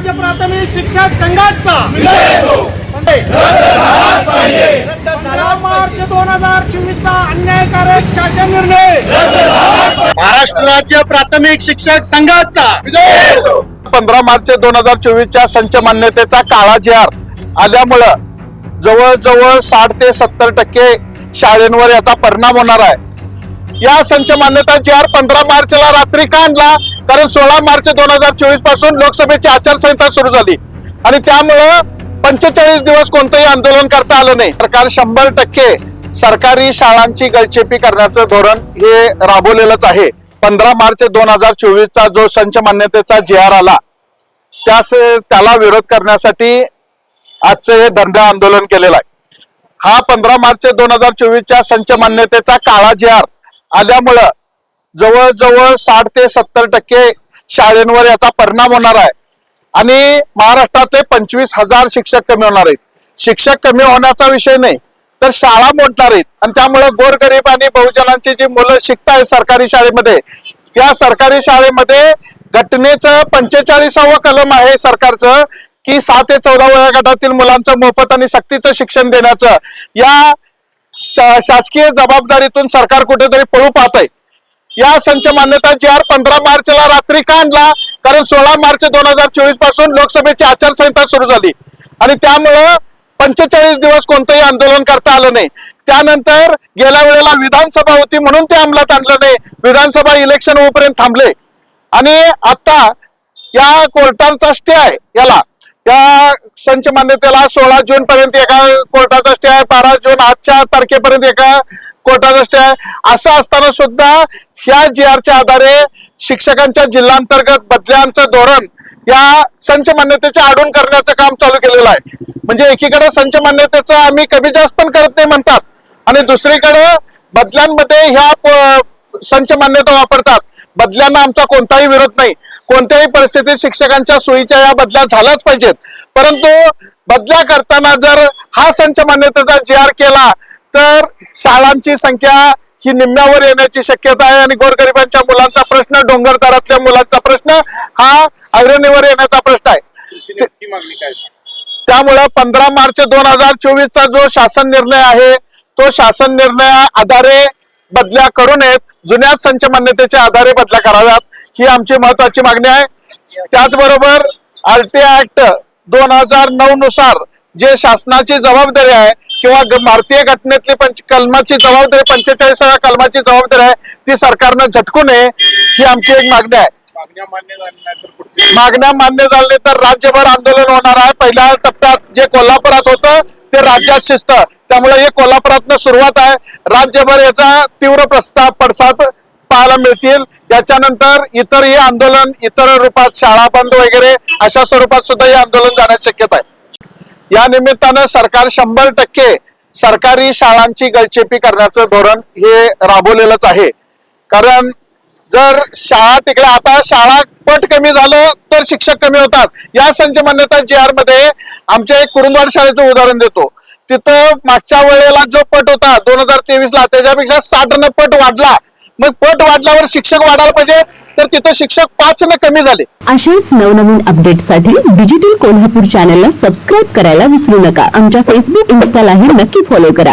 राज्य प्राथमिक शिक्षक संघाचा. मार्च दोन हजार चोवीसचा अन्यायकारक शासन निर्णय. महाराष्ट्र राज्य प्राथमिक शिक्षक संघाचा. पंधरा मार्च दोन हजार चोवीसच्या संच मान्यतेचा काळा जे आर आल्यामुळं जवळजवळ साठ ते सत्तर टक्के शाळेंवर याचा परिणाम होणार आहे. या संच मान्यता जी आर पंधरा मार्चला रात्री का आणला? कारण सोळा मार्च दोन हजार चोवीसपासून लोकसभेची आचारसंहिता सुरू झाली. आणि त्यामुळं पंचेचाळीस दिवस कोणतंही आंदोलन करता आलं नाही. सरकार शंभर टक्के सरकारी शाळांची गळचेपी करण्याचं धोरण हे राबवलेलंच आहे. पंधरा मार्च दोन हजार चोवीसचा जो संच मान्यतेचा जे आर आला त्यास त्याला विरोध करण्यासाठी आजचं हे दंड आंदोलन केलेलं आहे. हा पंधरा मार्च दोन हजार चोवीसच्या संच मान्यतेचा काळा जे आर आल्यामुळं जवळजवळ साठ ते सत्तर टक्के शाळेंवर याचा परिणाम होणार आहे. आणि महाराष्ट्रातले पंचवीस हजार शिक्षक कमी होणार आहेत. शिक्षक कमी होण्याचा विषय नाही तर शाळा मोडणार आहेत. आणि त्यामुळे गोरगरीब आणि बहुजनांची जी मुलं शिकतायत सरकारी शाळेमध्ये या सरकारी शाळेमध्ये घटनेचं पंचेचाळीसावं कलम आहे सरकारचं की सात ते चौदा वया गटातील मुलांचं मोफत आणि सक्तीचं शिक्षण देण्याचं. या शा- शासकीय जबाबदारीतून सरकार कुठेतरी पळू पाहत आहे या संच मान्यता जी आर पंधरा मार्चला रात्री का आणला? कारण सोळा मार्च दोन हजार चोवीसपासून लोकसभेची आचारसंहिता सुरू झाली. आणि त्यामुळं पंचेचाळीस दिवस कोणतंही आंदोलन करता आलं नाही. त्यानंतर गेल्या वेळेला विधानसभा होती म्हणून ते अंमलात आणलं नाही. विधानसभा इलेक्शन होईपर्यंत थांबले. आणि आता या कोर्टांचा स्टे आहे याला. या संच मान्यतेला सोळा जून पर्यंत एका कोर्टाचा स्टे आहे. बारा जून आजच्या तारखेपर्यंत एका कोर्टाचा स्टे आहे. असं असताना सुद्धा ह्या जी आरच्या आधारे शिक्षकांच्या जिल्हांतर्गत बदल्यांचं धोरण या संच मान्यतेच्या आडून करण्याचं काम चालू केलेलं आहे. म्हणजे एकीकडे संच मान्यतेचं आम्ही कमी जास्त पण करत नाही म्हणतात आणि दुसरीकडे बदल्यांमध्ये ह्या प- संच मान्यता वापरतात. बदल्यांना आमचा कोणताही विरोध नाही. कोणत्याही परिस्थितीत शिक्षकांच्या सोयीच्या या बदल्या झाल्याच पाहिजेत. परंतु बदल्या करताना जर हा संच मान्यतेचा जी आर केला तर शाळांची संख्या ही निम्म्यावर येण्याची शक्यता आहे आणि गोरगरिबांच्या मुलांचा प्रश्न डोंगरदरातल्या मुलांचा प्रश्न हा अग्रणीवर येण्याचा प्रश्न आहे. त्यामुळं पंधरा मार्च दोन हजार चोवीसचा जो शासन निर्णय आहे तो शासन निर्णया आधारे बदल्या करू नयेत. जुन्याच संच मान्यतेच्या आधारे बदल्या कराव्यात. ही आमची महत्वाची मागणी आहे. त्याचबरोबर आरटीआय ऍक्ट दोन हजार नऊ नुसार जे शासनाची जबाबदारी आहे किंवा भारतीय घटनेतली पंच कलमाची जबाबदारी पंचेचाळीसाव्या कलमाची जबाबदारी आहे ती सरकारनं झटकू नये ही आमची एक मागणी आहे. मागण्या मान्य झाले तर राज्यभर आंदोलन होणार आहे. पहिल्या टप्प्यात जे कोल्हापुरात होतं ते राज्यात शिस्त. त्यामुळे हे कोल्हापुरातनं सुरुवात आहे. राज्यभर याचा तीव्र प्रस्ताव पडसाद पाहायला मिळतील. याच्यानंतर इतरही आंदोलन इतर रूपात शाळा बंद वगैरे अशा स्वरूपात सुद्धा हे आंदोलन जाण्याची शक्यता आहे. या निमित्तानं सरकार शंभर टक्के सरकारी शाळांची गळचेपी करण्याचं धोरण हे राबवलेलंच आहे. कारण जर शाळा तिकडे आता शाळा पट कमी झालं तर शिक्षक कमी होतात. या संच मान्यता जी आरमध्ये आमच्या एक कुरुंदवाड शाळेचं उदाहरण देतो. तिथं मागच्या वेळेला जो पट होता दोन हजार तेवीस ला त्याच्यापेक्षा साठ न पट वाढला. मग पट वाढल्यावर शिक्षक वाढायला पाहिजे तर तिथं शिक्षक पाच न कमी झाले. अशाच नवनवीन अपडेटसाठी डिजिटल कोल्हापूर चॅनलला सबस्क्राईब करायला विसरू नका. आमच्या फेसबुक इन्स्टालाही नक्की फॉलो करा.